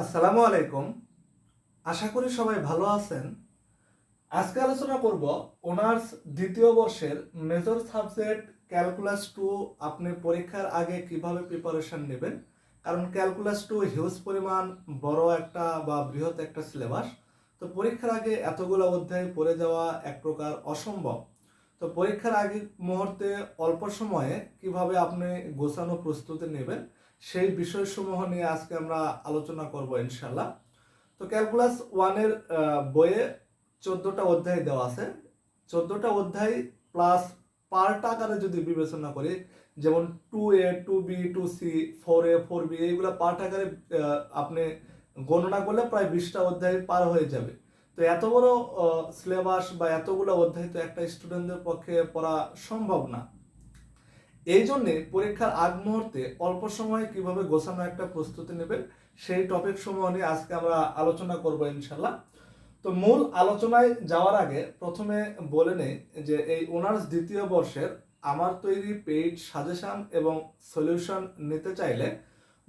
আসসালামু আলাইকুম। আশা করি সবাই ভালো আছেন। আজকে আলোচনা করব অনার্স দ্বিতীয় বর্ষের মেজর সাবজেক্ট ক্যালকুলাস টু। আপনি পরীক্ষার আগে কীভাবে প্রিপারেশন নেবেন? কারণ ক্যালকুলাস টু হিউজ পরিমাণ, বড় একটা বা বৃহৎ একটা সিলেবাস তো পরীক্ষার আগে এতগুলো অধ্যায় পড়ে যাওয়া এক প্রকার অসম্ভব। তো পরীক্ষার আগে মুহূর্তে অল্প সময়ে কীভাবে আপনি গোছানো প্রস্তুতি নেবেন? সেই বিষয়সমূহ নিয়ে আজকে আমরা আলোচনা করব ইনশাল্লাহ তো ক্যালকুলাস ওয়ানের বইয়ে চোদ্দোটা অধ্যায় দেওয়া আছে। চোদ্দোটা অধ্যায় প্লাস পার্ট আকারে যদি বিবেচনা করি, যেমন two A, two B, two C, four A, four B, এইগুলো পার্ট আকারে আপনি গণনা করলে প্রায় বিশটা অধ্যায় পার হয়ে যাবে। তো এত বড় সিলেবাস বা এতগুলো অধ্যায় তো একটা স্টুডেন্টদের পক্ষে পড়া সম্ভব না। এই জন্যে পরীক্ষার আগ মুহূর্তে অল্প সময়ে কীভাবে গোছানো একটা প্রস্তুতি নেবেন, সেই টপিক সমূহ নিয়ে আজকে আমরা আলোচনা করব ইনশাল্লাহ তো মূল আলোচনায় যাওয়ার আগে প্রথমে বলে নেই যে এই অনার্স দ্বিতীয় বর্ষের আমার তৈরি পেইড সাজেশন এবং সলিউশন নিতে চাইলে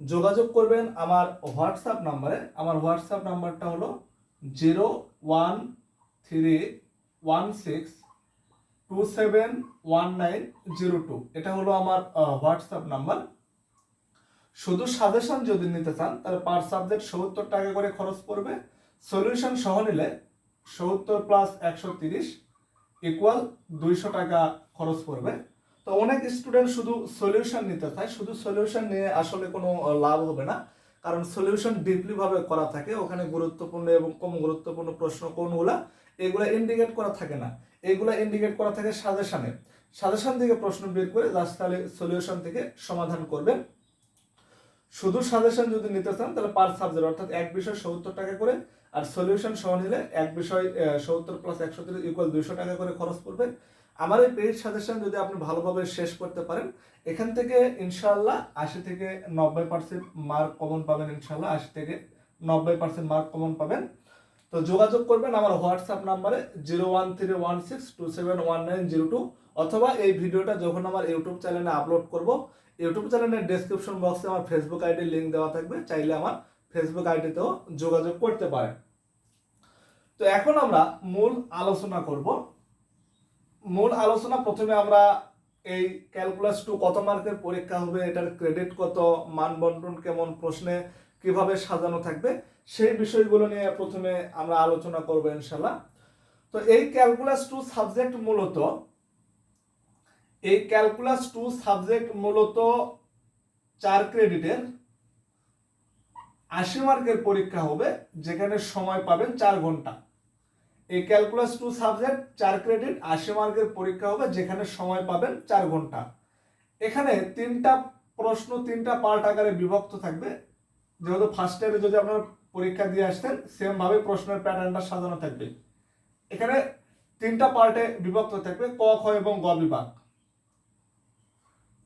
যোগাযোগ করবেন আমার হোয়াটসঅ্যাপ নাম্বারে। আমার হোয়াটসঅ্যাপ নাম্বারটা হলো zero one three one six two seven one nine zero two এটা হলো আমার হোয়াটসঅ্যাপ নাম্বার শুধু সাজেশন যদি নিতে চান, তাহলে পার সাবজেক্ট সত্তর টাকা করে খরচ পড়বে। সলিউশন সহ নিলে সত্তর প্লাস একশো তিরিশ ইকুয়াল দুইশো টাকা খরচ পড়বে। তো অনেক স্টুডেন্ট শুধু সলিউশন নিতে চায়। শুধু সলিউশন নিয়ে আসলে কোনো লাভ হবে না। কারণ সলিউশন ডিপলি ভাবে করা থাকে। ওখানে গুরুত্বপূর্ণ এবং কম গুরুত্বপূর্ণ প্রশ্ন কোনগুলা? এগুলা ইন্ডিকেট করা থাকে না। এগুলা ইন্ডিকেট করা থাকে সাজেশনে। সাজেশন থেকে প্রশ্ন বের করে জাস্ট তাহলে সলিউশন থেকে সমাধান করবেন। শুধু সাজেশন যদি নিতে চান, তাহলে পার সাবজেক্ট অর্থাৎ এক বিষয় সত্তর টাকা করে, আর সলিউশন সহ নিলে এক বিষয় সত্তর প্লাস একশো তিরিশ ইকুয়াল দুইশো টাকা করে খরচ পড়বে। আমার এই পেইড সাজেশন যদি আপনি ভালোভাবে শেষ করতে পারেন, এখান থেকে ইনশাল্লাহ আশি থেকে নব্বই পার্সেন্ট মার্ক কমন পাবেন ইনশাল্লাহ আশি থেকে নব্বই পার্সেন্ট মার্ক কমন পাবেন। তো যোগাযোগ করবেন আমার হোয়াটসঅ্যাপ নাম্বারে zero one three one six two seven one nine zero two অথবা এই ভিডিওটা যখন আমার ইউটিউব চ্যানেলে আপলোড করব, ইউটিউব চ্যানেলের ডেসক্রিপশন বক্সে আমার ফেসবুক আইডির লিঙ্ক দেওয়া থাকবে, চাইলে আমার ফেসবুক আইডিতেও যোগাযোগ করতে পারেন। তো এখন আমরা মূল আলোচনা করব। মূল আলোচনা প্রথমে আমরা এই ক্যালকুলাস টু কত মার্কের পরীক্ষা হবে, এটার ক্রেডিট কত, মান বন্টন কেমন, প্রশ্নে কীভাবে সাজানো থাকবে, সেই বিষয়গুলো নিয়ে প্রথমে আমরা আলোচনা করব ইনশাল্লাহ তো এই ক্যালকুলাস টু সাবজেক্ট মূলত, এই ক্যালকুলাস টু সাবজেক্ট মূলত চার ক্রেডিটের আশি মার্কের পরীক্ষা হবে, যেখানে সময় পাবেন চার ঘণ্টা। এই ক্যালকুলাস টু সাবজেক্ট চার ক্রেডিট আশি মার্কের পরীক্ষা হবে, যেখানে সময় পাবেন চার ঘণ্টা। এখানে তিনটা প্রশ্ন, তিনটা পার্ট আকারে বিভক্ত থাকবে। যেহেতু ফার্স্ট ইয়ারে যদি আপনার পরীক্ষা দিয়ে আসতেন সেম ভাবে প্রশ্নের প্যাটার্নটা সাজানো থাকবে। এখানে তিনটা পার্টে বিভক্ত থাকবে, ক, খ এবং গ বিভাগ।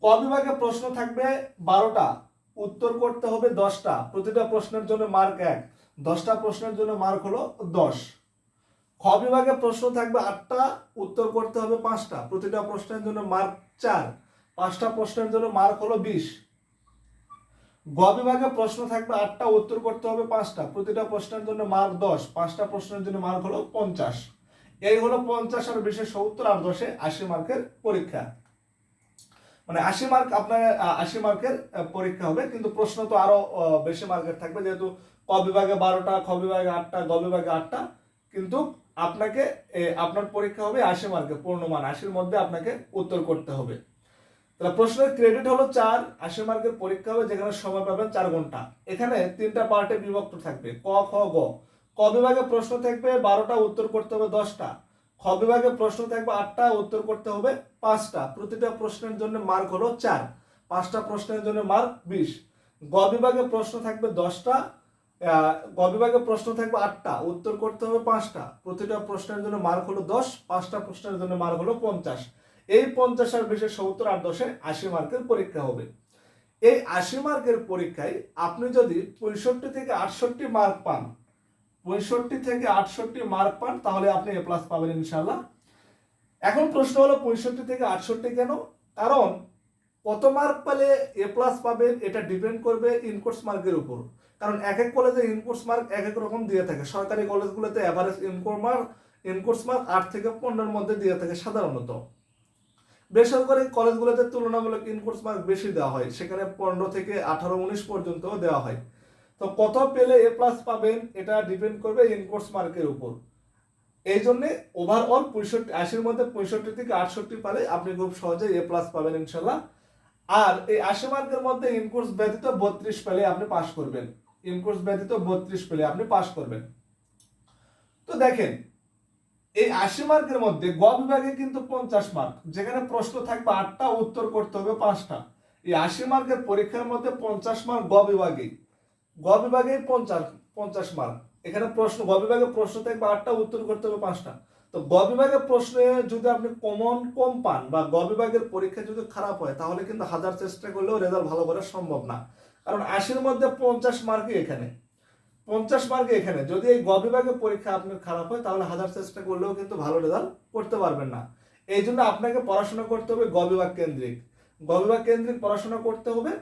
ক বিভাগে প্রশ্ন থাকবে বারোটা, উত্তর করতে হবে দশটা, প্রতিটা প্রশ্নের জন্য মার্ক এক, দশটা প্রশ্নের জন্য মার্ক হলো দশ। খ বিভাগে প্রশ্ন থাকবে আটটা, উত্তর করতে হবে পাঁচটা, প্রতিটা প্রশ্নের জন্য মার্ক চার, পাঁচটা প্রশ্নের জন্য মার্ক হলো বিশ। গ বিভাগে প্রশ্ন থাকবে আটটা, উত্তর করতে হবে পাঁচটা। প্রতিটা প্রশ্নের জন্য মার্ক দশ। পাঁচটা প্রশ্নের জন্য মার্ক হলো পঞ্চাশ। এই হলো পঞ্চাশ আর বিশে সত্তর আর দশে আশি মার্কের পরীক্ষা। মানে আশি মার্ক আপনার আশি মার্কের পরীক্ষা হবে। কিন্তু প্রশ্ন তো আরও বেশি মার্কের থাকবে। যেহেতু ক বিভাগে বারোটা, খ বিভাগে আটটা, গ বিভাগে আটটা। কিন্তু আপনাকে আপনার পরীক্ষা হবে আশি মার্কের পূর্ণমান। আশির মধ্যে আপনাকে উত্তর করতে হবে। তাহলে প্রশ্নের ক্রেডিট হলো চার, আশি মার্কের পরীক্ষা হবে, যেখানে সময় পাবেন চার ঘণ্টা। এখানে তিনটা পার্টে বিভক্ত থাকবে, ক, খ, গ। ক বিভাগে প্রশ্ন থাকবে বারোটা, উত্তর করতে হবে দশটা। খ বিভাগে প্রশ্ন থাকবে আটটা, উত্তর করতে হবে পাঁচটা। প্রতিটা প্রশ্নের জন্য মার্ক হলো চার। পাঁচটা প্রশ্নের জন্য মার্ক বিশ। গ বিভাগে প্রশ্ন থাকবে দশটা গ বিভাগে প্রশ্ন থাকবে আটটা, উত্তর করতে হবে পাঁচটা। প্রতিটা প্রশ্নের জন্য মার্ক হলো দশ, পাঁচটা প্রশ্নের জন্য মার্ক হলো পঞ্চাশ। এই পঞ্চাশ আর সত্তর আর দশে আশি মার্কের পরীক্ষা হবে। এই আশি মার্কের পরীক্ষায় আপনি যদি পঁয়ষট্টি থেকে আটষট্টি মার্ক পান, পঁয়ষট্টি থেকে আটষট্টি মার্ক পান, তাহলে আপনি এ প্লাস পাবেন ইনশাল্লাহ এখন প্রশ্ন হলো, পঁয়ষট্টি থেকে আটষট্টি কেন? কারণ কত মার্ক পেলে এ প্লাস পাবেন, এটা ডিপেন্ড করবে ইনকোর্স মার্কের উপর। কারণ এক এক কলেজে ইনকোর্স মার্ক এক এক রকম দিয়ে থাকে। সরকারি কলেজগুলোতে average in course mark, in course mark আট থেকে পনেরোর মধ্যে দিয়ে থাকে সাধারণত। বেসরকারি কলেজগুলোতে তুলনামূলক ইনকোর্স মার্ক বেশি দেওয়া হয়। সেখানে পনেরো থেকে আঠারো, উনিশ পর্যন্ত দেওয়া হয়। তো কত পেলে এ প্লাস পাবেন, এটা ডিপেন্ড করবে ইনকোর্স মার্কের উপর। এই জন্যে ওভারঅল পঁয়ষট্টি, আশির মধ্যে পঁয়ষট্টি থেকে আটষট্টি পালে আপনি খুব সহজে এ প্লাস পাবেন ইনশাল্লাহ আর এই আশি মার্কের মধ্যে ইনকোর্স ব্যতীত বত্রিশ পেলে আপনি পাস করবেন। ইনকোর্স ব্যতীত বত্রিশ পেলে আপনি পাস করবেন। তো দেখেন এই আশি মার্কের মধ্যে গ বিভাগে কিন্তু পঞ্চাশ মার্ক, যেখানে প্রশ্ন থাকবে আটটা, উত্তর করতে হবে পাঁচটা। এই আশি মার্কের পরীক্ষার মধ্যে পঞ্চাশ মার্ক গ বিভাগে গ বিভাগে পঞ্চাশ পঞ্চাশ মার্ক। এখানে প্রশ্ন, গ বিভাগে প্রশ্ন থাকবে আটটা, উত্তর করতে হবে পাঁচটা। তো গ বিভাগের প্রশ্নে যদি আপনি কমন কম পান বা গ বিভাগের পরীক্ষা যদি খারাপ হয়, তাহলে কিন্তু হাজার চেষ্টা করলেও রেজাল্ট ভালো করা সম্ভব না। কারণ আশির মধ্যে পঞ্চাশ মার্কই এখানে। পঞ্চাশ মার্কে এখানে। যদি এই গ বিভাগের পরীক্ষা আপনার খারাপ হয়, তাহলে হাজার চেষ্টা করলেও কিন্তু ভালো রেজাল্ট করতে পারবেন না। এই জন্য আপনাকে পড়াশোনা করতে হবে গ বিভাগ কেন্দ্রিক। গ বিভাগ কেন্দ্রিক পড়াশোনা করতে হবে,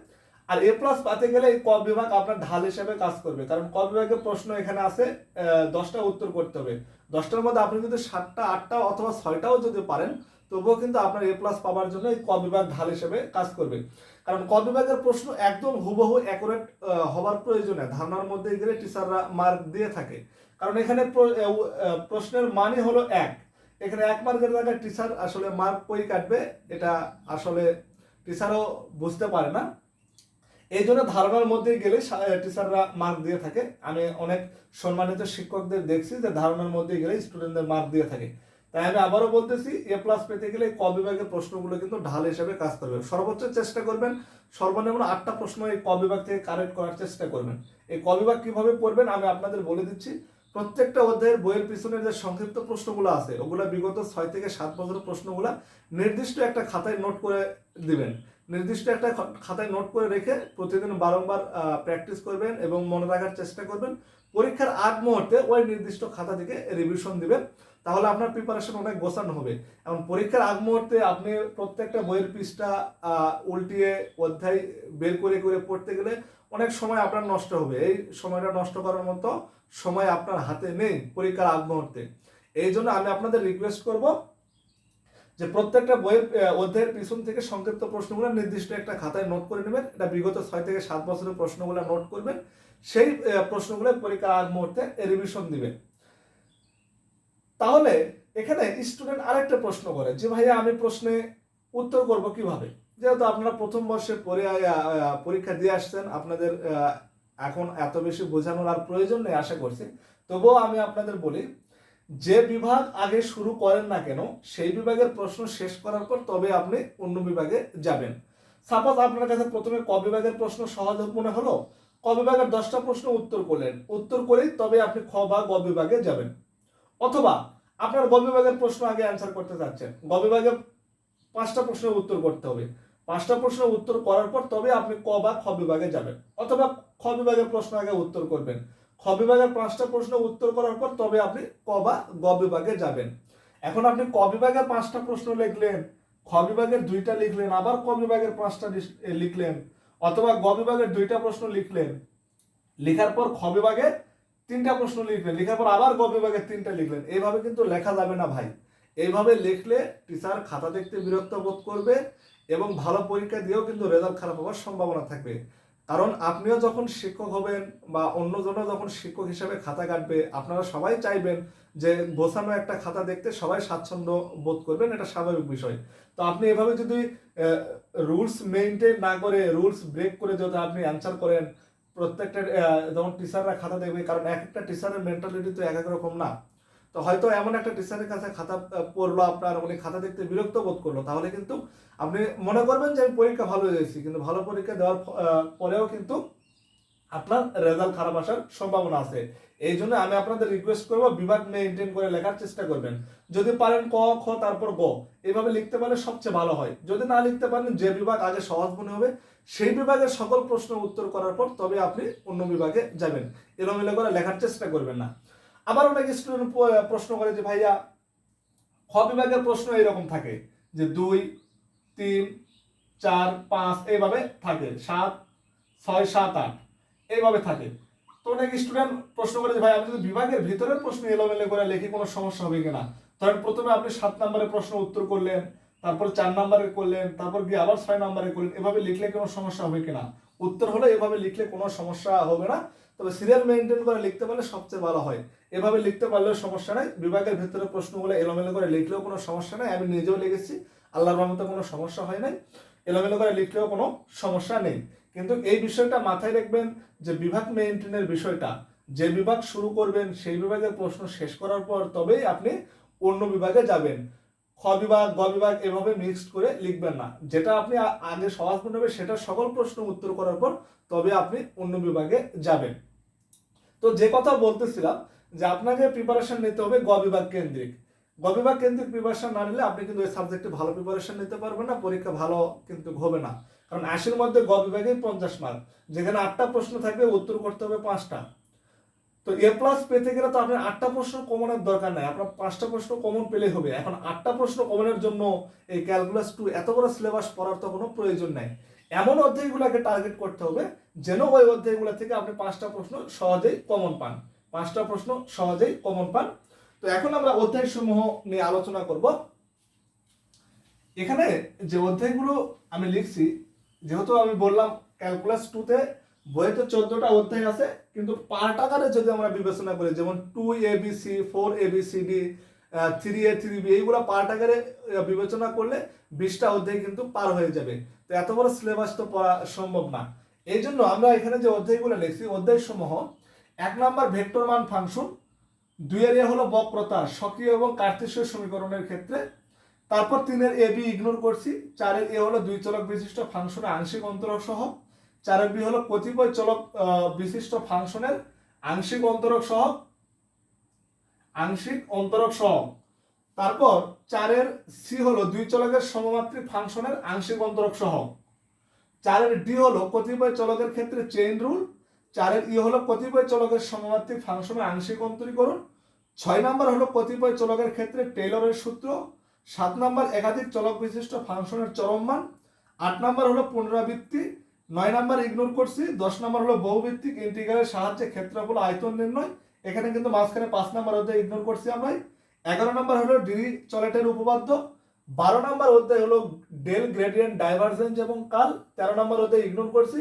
আর এ প্লাস পাতে গেলে এই ক বিভাগ আপনার ঢাল হিসেবে কাজ করবে। কারণ ক বিভাগের প্রশ্ন এখানে আছে দশটা উত্তর করতে হবে। দশটার মধ্যে আপনি যদি সাতটা, আটটা অথবা ছয়টাও যদি পারেন, তবুও কিন্তু আপনার এ প্লাস পাওয়ার জন্য এই ক বিভাগ ঢাল হিসেবে কাজ করবে। কারণ ক প্রশ্ন একদম হুবহু অ্যাকুরেট হবার প্রয়োজনে। ধারণার মধ্যে গেলে টিচাররা মার্ক দিয়ে থাকে। কারণ এখানে প্রশ্নের মানই হলো এক। এখানে এক মার্কের জায়গায় টিচার আসলে মার্ক কই কাটবে, এটা আসলে টিচারও বুঝতে পারে না। এই জন্য ধারণার মধ্যে গেলে টিচাররা মার্ক দিয়ে থাকে। আমি অনেক সম্মানিত শিক্ষকদের দেখছি যে ধারণার মধ্যে গেলে স্টুডেন্টদের মার্ক দিয়ে থাকে। তাই আমি আবারও বলতেছি এ প্লাস পেতে গেলে ক বিভাগের প্রশ্নগুলো কিন্তু ঢাল হিসেবে কাজ করবে। সর্বোচ্চ চেষ্টা করবেন, সর্বনিম্ন আটটা প্রশ্ন এই ক বিভাগ থেকে কারেক্ট করার চেষ্টা করবেন। এই ক বিভাগ কীভাবে পড়বেন আমি আপনাদের বলে দিচ্ছি, প্রত্যেকটা অধ্যায়ের বইয়ের পিছনে যে সংক্ষিপ্ত প্রশ্নগুলো আছে, ওগুলো বিগত ছয় থেকে সাত বছরের প্রশ্নগুলো নির্দিষ্ট একটা খাতায় নোট করে দিবেন। নির্দিষ্ট একটা খাতায় নোট করে রেখে প্রতিদিন বারংবার প্র্যাকটিস করবেন এবং মনে রাখার চেষ্টা করবেন। পরীক্ষার আগ মুহূর্তে ওই নির্দিষ্ট খাতা থেকে রিভিশন দিবেন। তাহলে আপনার প্রিপারেশন অনেক গোছানো হবে। এবং পরীক্ষার আগ মুহূর্তে আপনি প্রত্যেকটা বইয়ের পৃষ্ঠা উল্টিয়ে অধ্যায় বের করে করে পড়তে গেলে অনেক সময় আপনার নষ্ট হবে। এই সময়টা নষ্ট করার মতো সময় আপনার হাতে নেই পরীক্ষার আগ মুহূর্তে। এই জন্য আমি আপনাদের রিকোয়েস্ট করব যে প্রত্যেকটা বইয়ের অধ্যায়ের পিছন থেকে সংক্ষিপ্ত প্রশ্নগুলো নির্দিষ্ট একটা খাতায় নোট করে নেবেন। এটা বিগত ছয় থেকে সাত বছরের প্রশ্নগুলো নোট করবেন। সেই প্রশ্নগুলো পরীক্ষার আগ মুহূর্তে রিভিশন দিবেন। তাহলে এখানে স্টুডেন্ট আরেকটা প্রশ্ন করে যে, ভাইয়া, আমি প্রশ্নে উত্তর করব কীভাবে? যেহেতু আপনারা প্রথম বর্ষে পরীক্ষা দিয়ে আসছেন, আপনাদের এখন এত বেশি বোঝানোর আর প্রয়োজন নেই, আশা করছি। তবুও আমি আপনাদের বলি, যে বিভাগ আগে শুরু করেন না কেন, সেই বিভাগের প্রশ্ন শেষ করার পর তবে আপনি অন্য বিভাগে যাবেন। সাপোজ আপনার কাছে প্রথমে ক বিভাগের প্রশ্ন সহজ মনে হলো, ক বিভাগের দশটা প্রশ্ন উত্তর করলেন। উত্তর করেই তবে আপনি খ বা গ বিভাগে যাবেন। অথবা আপনার গ বিভাগের প্রশ্ন আগে অ্যান্সার করতে চাচ্ছেন। গ বিভাগের পাঁচটা প্রশ্নের উত্তর করতে হবে। পাঁচটা প্রশ্নের উত্তর করার পর তবে আপনি ক বা খ বিভাগে যাবেন। অথবা খ বিভাগের প্রশ্ন আগে উত্তর করবেন। খ বিভাগের পাঁচটা প্রশ্ন উত্তর করার পর তবে আপনি ক বা গ বিভাগে যাবেন। এখন আপনি ক বিভাগের পাঁচটা প্রশ্ন লিখলেন, খ বিভাগের দুইটা লিখলেন, আবার ক বিভাগের পাঁচটা লিখলেন, অথবা গ বিভাগের দুইটা প্রশ্ন লিখলেন। লেখার পর খ বিভাগে তিনটা প্রশ্ন লিখলেন, লেখার পর আবার গ বিভাগে তিনটা লিখলেন। এইভাবে কিন্তু লেখা যাবে না ভাই। এইভাবে লিখলে টিচার খাতা দেখতে বিরক্ত বোধ করবে এবং ভালো পরীক্ষা দিয়েও কিন্তু রেজাল্ট খারাপ হওয়ার সম্ভাবনা থাকবে। কারণ আপনিও যখন শিক্ষক হবেন বা অন্যজনও যখন শিক্ষক হিসেবে খাতা কাটবে, আপনারা সবাই চাইবেন যে গোছানো একটা খাতা দেখতে সবাই স্বাচ্ছন্দ্য বোধ করবেন, এটা স্বাভাবিক বিষয়। তো আপনি এভাবে যদি রুলস মেনটেন না করে রুলস ব্রেক করে যদি আপনি অ্যান্সার করেন প্রত্যেকটা যেমন টিচাররা খাতা দেখবে, কারণ এক একটা টিচারের মেন্টালিটি তো এক এক রকম না। তো হয়তো এমন একটা টিচারের কাছে খাতা পড়ল আপনার, উনি খাতা দেখতে বিরক্ত বোধ করল, তাহলে কিন্তু আপনি মনে করবেন যে আমি পরীক্ষা ভালো হয়েছি কিন্তু ভালো পরীক্ষা দেওয়ার পরেও কিন্তু আপনার রেজাল্ট খারাপ আসার সম্ভাবনা আছে। এই জন্য আমি আপনাদের রিকোয়েস্ট করব, বিভাগ মেনটেন করে লেখার চেষ্টা করবেন। যদি পারেন ক, খ, তারপর গ। এভাবে লিখতে পারলে সবচেয়ে ভালো হয়। যদি না লিখতে পারেন, যে বিভাগ আগে সহজ মনে হবে, সেই বিভাগের সকল প্রশ্ন উত্তর করার পর তবে আপনি অন্য বিভাগে যাবেন। এলোমেলো করে লেখার চেষ্টা করবেন না। আবার অনেক স্টুডেন্ট প্রশ্ন করে যে, ভাইয়া, খ বিভাগের প্রশ্ন এরকম থাকে যে, দুই, তিন, চার, পাঁচ, এইভাবে থাকে। সাত, ছয়, সাত, আট। এইভাবে থাকে। তো অনেক স্টুডেন্ট প্রশ্ন করে যে, ভাই আমি যদি বিভাগের ভিতরের প্রশ্ন এলোমেলো করে লিখি, কোনো সমস্যা হবে কিনা? ধরেন, প্রথমে আপনি সাত নম্বরের প্রশ্ন উত্তর করলেন, তারপর চার নম্বরে করলেন, তারপর গিয়ে আবার ছয় নম্বরে করলেন, এভাবে লিখলে কোনো সমস্যা হবে কিনা? উত্তর হলো এভাবে লিখলে কোনো সমস্যা হবে না। তবে সিরিয়াল মেনটেন করে লিখতে পারলে সবচেয়ে ভালো হয়। এভাবে লিখতে পারলেও সমস্যা নাই। বিভাগের ভিতরে প্রশ্নগুলো এলোমেলো করে লিখলেও কোনো সমস্যা নাই। আমি নিজেও লিখেছি। আল্লাহর রহমতে কোনো সমস্যা হয় নাই। এলোমেলো করে লিখলেও কোনো সমস্যা নেই। কিন্তু এই বিষয়টা মাথায় রাখবেন যে বিভাগ মেনটেনের বিষয়টা, যে বিভাগ শুরু করবেন সেই বিভাগের প্রশ্ন শেষ করার পর তবেই আপনি অন্য বিভাগে যাবেন। খ বিভাগ, গ বিভাগ এভাবে মিক্সড করে লিখবেন না। যেটা আপনি আগে সহজ মনে হবে, সেটা সকল প্রশ্ন উত্তর করার পর তবে আপনি অন্য বিভাগে যাবেন। তো যে কথা বলতেছিলাম, যে আপনাকে প্রিপারেশন নিতে হবে গ বিভাগ কেন্দ্রিক। গ বিভাগ কেন্দ্রিক প্রিপারেশন না নিলে আপনি কিন্তু ওই সাবজেক্টে ভালো প্রিপারেশন নিতে পারবেন না, পরীক্ষা ভালো কিন্তু হবে না। কারণ আশির মধ্যে গ বিভাগে পঞ্চাশ মার্ক যেখানে আটটা প্রশ্ন থাকবে, উত্তর করতে হবে পাঁচটা। তো এ প্লাস পেতে গেলে তো আপনার আটটা প্রশ্ন কমনের দরকার নাই। আপনার পাঁচটা প্রশ্ন কমন পেলেই হবে। এখন আটটা প্রশ্ন কমনের জন্য এই ক্যালকুলাস টু এত বড় সিলেবাস পড়ার তো কোনো প্রয়োজন নাই। এমন অধ্যায়গুলোকে টার্গেট করতে হবে যেন ওই অধ্যায়গুলো থেকে আপনি পাঁচটা প্রশ্ন সহজেই কমন পান। পাঁচটা প্রশ্ন সহজেই কমন পান। তো এখন আমরা অধ্যায় সমূহ নিয়ে আলোচনা করব। এখানে যে অধ্যায়গুলো আমি লিখছি যেহেতু আমি বললাম ক্যালকুলাস টুতে বইতে চোদ্দটা অধ্যায় আছে, কিন্তু পার্ট আকারে যদি আমরা বিবেচনা করি, যেমন two A B C four A B C D three A three B এইগুলো পার্ট আকারে বিবেচনা করলে বিশটা অধ্যায় কিন্তু পার হয়ে যাবে। তো এত বড় সিলেবাস তো পড়া সম্ভব না। এই জন্য আমরা এখানে যে অধ্যায়গুলো লিখছি, অধ্যায় সমূহ, এক নাম্বার ভেক্টর মান ফাংশন, দুই এর হলো বক্রতা সক্রিয় এবং কার্তেশীয় সমীকরণের ক্ষেত্রে তারপর তিনের এ, বি ইগনোর করছি। চারের এ হলো দুই চলক বিশিষ্ট ফাংশনের আংশিক অন্তরক সহ। চারের বি হলো কতিপয় চলক বিশিষ্ট ফাংশনের আংশিক অন্তরক সহ। আংশিক অন্তরক সহ। তারপর চারের সি হলো দুই চলকের সমমাত্রিক ফাংশনের আংশিক অন্তরক সহ। চারের ডি হলো কতিপয় চলকের ক্ষেত্রে চেইন রুল চারের ই হলো কতিপয় চলকের সমমাত্রিক ফাংশনের আংশিক অন্তরীকরণ। ছয় নম্বর হলো কতিপয় চলকের ক্ষেত্রে টেইলরের সূত্র। সাত নম্বর একাধিক চলক বিশিষ্ট ফাংশনের চরম মান আট নম্বর হলো পুনরাবৃত্তি, নয় নম্বর ইগনোর করছি, দশ নম্বর হলো বহুভিত্তিক ইন্টিগ্রালের সাহায্যে ক্ষেত্রফল আয়তন নির্ণয়। এখানে কিন্তু মাঝখানে পাঁচ নম্বর অধ্যায় ইগনোর করছি আমরা এগারো নম্বর হলো ডি চলেটের উপপাদ্য, বারো নম্বর অধ্যায় হলো ডেল গ্রেডিয়েন্ট ডাইভারজেন্স এবং কাল, তেরো নম্বর অধ্যায় ইগনোর করছি।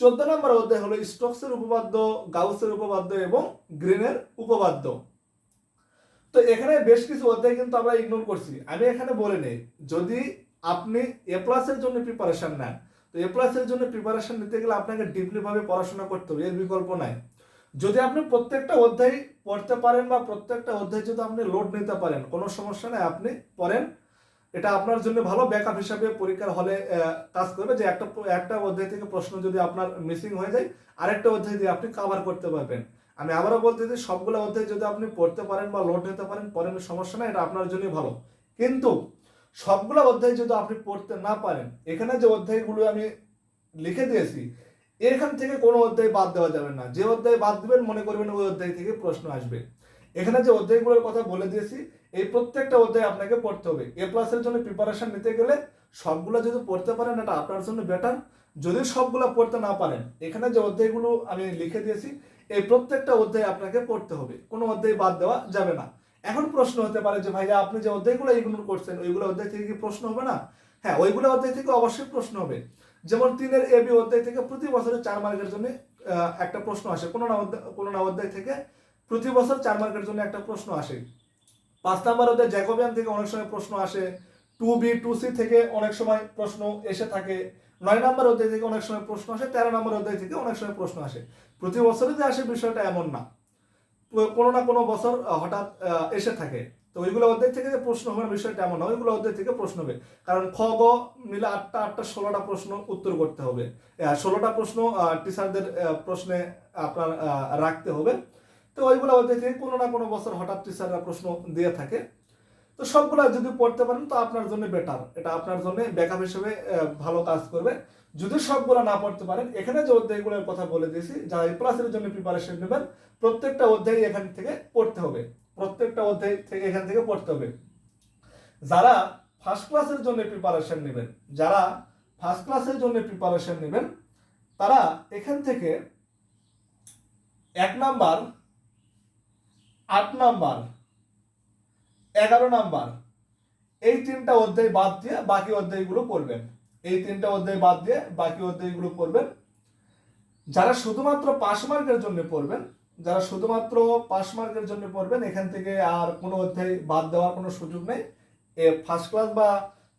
চোদ্দ নম্বর অধ্যায় হলো স্টোকসের উপপাদ্য, গাউসের উপপাদ্য এবং গ্রিনের উপপাদ্য। তো এখানে বেশ কিছু অধ্যায় কিন্তু আমরা ইগনোর করছি। আমি এখানে বলে নেই, যদি আপনি এ প্লাসের জন্য প্রিপারেশন নেন, তো এ প্লাসের জন্য প্রিপারেশন নিতে গেলে আপনাকে ডিপলি ভাবে পড়াশোনা করতে হবে, এর বিকল্প নাই। যদি আপনি প্রত্যেকটা অধ্যায় পড়তে পারেন বা প্রত্যেকটা অধ্যায় যদি আপনি লোড নিতে পারেন, কোনো সমস্যা নেই, আপনি পড়েন। এটা আপনার জন্য ভালো ব্যাকআপ হিসাবে পরীক্ষার হলে কাজ করবে যে একটা একটা অধ্যায় থেকে প্রশ্ন যদি আপনার মিসিং হয়ে যায়, আরেকটা অধ্যায় দিয়ে আপনি কভার করতে পারবেন। আমি আবারও বলতে চাই, সবগুলো অধ্যায় যদি আপনি পড়তে পারেন বা লোড নিতে পারেন পড়েন সমস্যা নাই, এটা আপনার জন্যই ভালো। কিন্তু সবগুলো অধ্যায় যদি আপনি পড়তে না পারেন, এখানে যে অধ্যায়গুলো আমি লিখে দিয়েছি, এখান থেকে কোনো অধ্যায় বাদ দেওয়া যাবে না। যে অধ্যায় বাদ দেবেন, মনে করবেন ওই অধ্যায় থেকে প্রশ্ন আসবে। এখানে যে অধ্যায়গুলোর কথা বলে দিয়েছি, এই প্রত্যেকটা অধ্যায় আপনাকে পড়তে হবে। এ প্লাসের জন্য প্রিপারেশন নিতে গেলে সবগুলো যদি পড়তে পারেন, এটা আপনার জন্য বেটার যদি সবগুলো পড়তে না পারেন, এখানে যে অধ্যায়গুলো আমি লিখে দিয়েছি এই প্রত্যেকটা অধ্যায় আপনাকে পড়তে হবে। কোনো অধ্যায় বাদ দেওয়া যাবে না। এখন প্রশ্ন হতে পারে যে, ভাইয়া, আপনি যে অধ্যায়গুলো ইগনোর করছেন, ওইগুলো অধ্যায় থেকে কি প্রশ্ন হবে না? হ্যাঁ ওইগুলো অধ্যায় থেকে অবশ্যই প্রশ্ন হবে। যেমন তিনের এ, বি অধ্যায় থেকে প্রতি বছরে চার মার্কের জন্য একটা প্রশ্ন আসে। কোনো না অধ্যায়, কোনো না অধ্যায় থেকে প্রতি বছর চার মার্কের জন্য একটা প্রশ্ন আসে। পাঁচ নাম্বার অধ্যায় জ্যাকোবিয়ান থেকে অনেক সময় প্রশ্ন আসে। টু বি, টু সি থেকে অনেক সময় প্রশ্ন এসে থাকে। নয় নম্বর অধ্যায় থেকে অনেক সময় প্রশ্ন আসে, তেরো নম্বর অধ্যায় থেকে অনেক সময় প্রশ্ন আসে। প্রতি বছরে যে আসে বিষয়টা এমন না। কোনো না কোনো বছর হঠাৎ এসে থাকে। তো ওইগুলো অধ্যায় থেকে যে প্রশ্ন হবে বিষয়টা এমন না। ওইগুলো অধ্যায় থেকে প্রশ্ন হবে। কারণ খ, গ মিলে আটটা আটটা, ষোলোটা প্রশ্ন উত্তর করতে হবে। ষোলোটা প্রশ্ন টিচারদের প্রশ্নে আপনার রাখতে হবে। তো ওইগুলো অধ্যায় থেকে কোনো না কোনো বছর হঠাৎ টিচাররা প্রশ্ন দিয়ে থাকে। তো সবগুলা যদি পড়তে পারেন, তো আপনার জন্য বেটার এটা আপনার জন্য ব্যাকআপ হিসেবে ভালো কাজ করবে। যদি সবগুলা না পড়তে পারেন, এখানে যে অধ্যায়গুলোর কথা বলে দিয়েছি, যারা এই ক্লাসের জন্য প্রিপারেশন নেবেন, প্রত্যেকটা অধ্যায় এখান থেকে পড়তে হবে। প্রত্যেকটা অধ্যায় থেকে এখান থেকে পড়তে হবে। যারা ফার্স্ট ক্লাসের জন্য প্রিপারেশন নেবেন, যারা ফার্স্ট ক্লাসের জন্য প্রিপারেশন নেবেন, তারা এখান থেকে এক নাম্বার আট নাম্বার এগারো নাম্বার। এই তিনটা অধ্যায় বাদ দিয়ে বাকি অধ্যায়গুলো পড়বেন। এই তিনটা অধ্যায় বাদ দিয়ে বাকি অধ্যায়গুলো পড়বেন। যারা শুধুমাত্র পাস মার্কের জন্য পড়বেন, যারা শুধুমাত্র পাস মার্কের জন্য পড়বেন, এখান থেকে আর কোনো অধ্যায় বাদ দেওয়ার কোনো সুযোগ নেই। এ ফার্স্ট ক্লাস বা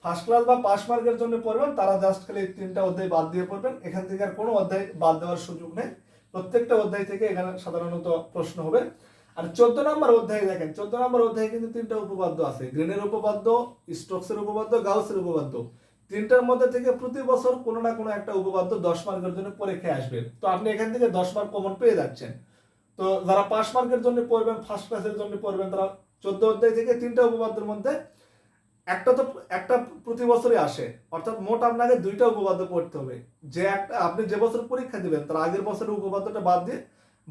ফার্স্ট ক্লাস বা পাস মার্কের জন্য পড়বেন, তারা জাস্ট খালি তিনটা অধ্যায় বাদ দিয়ে পড়বেন। এখান থেকে আর কোনো অধ্যায় বাদ দেওয়ার সুযোগ নেই। প্রত্যেকটা অধ্যায় থেকে এখানে সাধারণত প্রশ্ন হবে। আর চোদ্দ নম্বর অধ্যায় দেখেন, চোদ্দ নম্বর অধ্যায়ে কিন্তু তিনটা উপপাদ্য আছে। গ্রিনের উপপাদ্য স্টোকসের উপপাদ্য, গাউসের উপপাদ্য। তিনটার মধ্যে থেকে প্রতি বছর কোনো না কোনো একটা উপপাদ্য দশ মার্কের জন্য পরীক্ষায় আসবে। তো আপনি এখান থেকে দশ মার্ক কমন পেয়ে যাচ্ছেন। তো যারা পাঁচ মার্কের জন্য পড়বেন ফার্স্ট ক্লাসের জন্য পড়বেন, তারা চোদ্দ অধ্যায় থেকে তিনটা উপপাদ্যের মধ্যে একটা তো একটা প্রতি বছরই আসে। অর্থাৎ মোট আপনাকে দুইটা উপপাদ্য পড়তে হবে। যে একটা, আপনি যে বছর পরীক্ষা দিবেন, তার আগের বছরের উপপাদ্যটা বাদ দিয়ে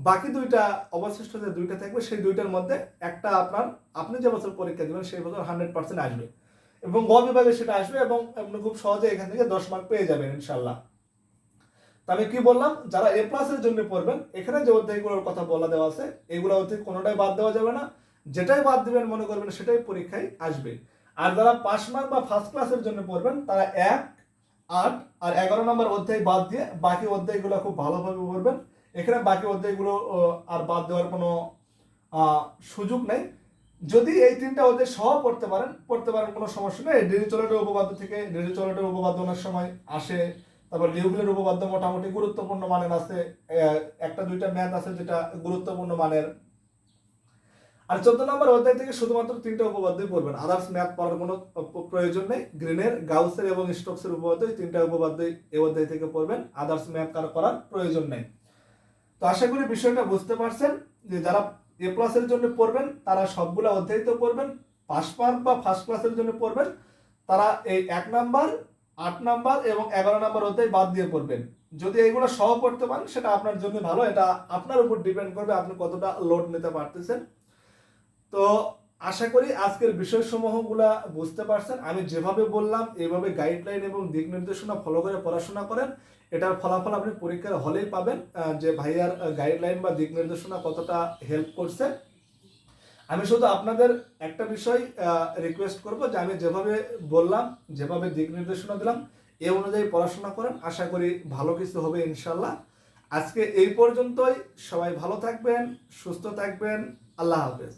বাকি দুইটা অবশিষ্ট যে দুইটা থাকবে, সেই দুইটার মধ্যে একটা আপনার, আপনি যে বছর পরীক্ষা দেবেন, সেই বছর হান্ড্রেড পার্সেন্ট আসবে। এবং গ বিভাগে সেটা আসবে এবং আপনি খুব সহজে এখান থেকে দশ মার্ক পেয়ে যাবেন ইনশাল্লাহ তা আমি কি বললাম, যারা এ প্লাসের জন্য পড়বেন, এখানে যে অধ্যায়গুলোর কথা বলা দেওয়া আছে, এগুলো অধ্যায় কোনোটাই বাদ দেওয়া যাবে না। যেটাই বাদ দিবেন, মনে করবেন সেটাই পরীক্ষায় আসবে। আর যারা পাস মার্ক বা ফার্স্ট ক্লাসের জন্য পড়বেন, তারা এক, আট আর এগারো নম্বর অধ্যায় বাদ দিয়ে বাকি অধ্যায়গুলো খুব ভালোভাবে পড়বেন। এখানে বাকি অধ্যায়গুলো আর বাদ দেওয়ার কোনো সুযোগ নেই। যদি এই তিনটা অধ্যায় সহ পড়তে পারেন পড়তে পারেন কোনো সমস্যা নেই। ডিজিটালের উপপাদ্য থেকে ডিজিটালের উপপাদ্য অনেক সময় আসে। তারপর লিউগুলের উপপাদ্য মোটামুটি গুরুত্বপূর্ণ মানের আছে। একটা দুইটা ম্যাথ আছে যেটা গুরুত্বপূর্ণ মানের। আর চোদ্দ নম্বর অধ্যায় থেকে শুধুমাত্র তিনটা উপপাদ্যই পড়বেন। আদার্স ম্যাথ পড়ার কোনো প্রয়োজন নেই। গ্রিনের গাউসের এবং স্টোকসের উপপাদ্য এই তিনটা উপপাদ্যই এই অধ্যায় থেকে পড়বেন। আদার্স ম্যাথ কার করার প্রয়োজন নেই। তো আশা করি বিষয়টা বুঝতে পারছেন যে যারা এ প্লাসের জন্য পড়বেন, তারা সবগুলো অধ্যায়িত পড়বেন পাস মার্ক বা ফার্স্ট ক্লাসের জন্য পড়বেন, তারা এই এক নাম্বার, আট নাম্বার এবং এগারো নাম্বার অধ্যায় বাদ দিয়ে পড়বেন। যদি এইগুলো সহ পড়তে পারেন, সেটা আপনার জন্য ভালো, এটা আপনার উপর ডিপেন্ড করবে আপনি কতটা লোড নিতে পারতেছেন। তো আশা করি আজকের বিষয়সমূহগুলা বুঝতে পারছেন। আমি যেভাবে বললাম এইভাবে গাইডলাইন এবং দিক নির্দেশনা ফলো করে পড়াশোনা করেন। এটার ফলাফল আপনি পরীক্ষার হলেই পাবেন যে ভাইয়ার গাইডলাইন বা দিক নির্দেশনা কতটা হেল্প করছে। আমি শুধু আপনাদের একটা বিষয় রিকোয়েস্ট করব যে আমি যেভাবে বললাম, যেভাবে দিক নির্দেশনা দিলাম, এ অনুযায়ী পড়াশোনা করেন। আশা করি ভালো কিছু হবে ইনশাল্লাহ আজকে এই পর্যন্তই। সবাই ভালো থাকবেন, সুস্থ থাকবেন। আল্লাহ হাফেজ।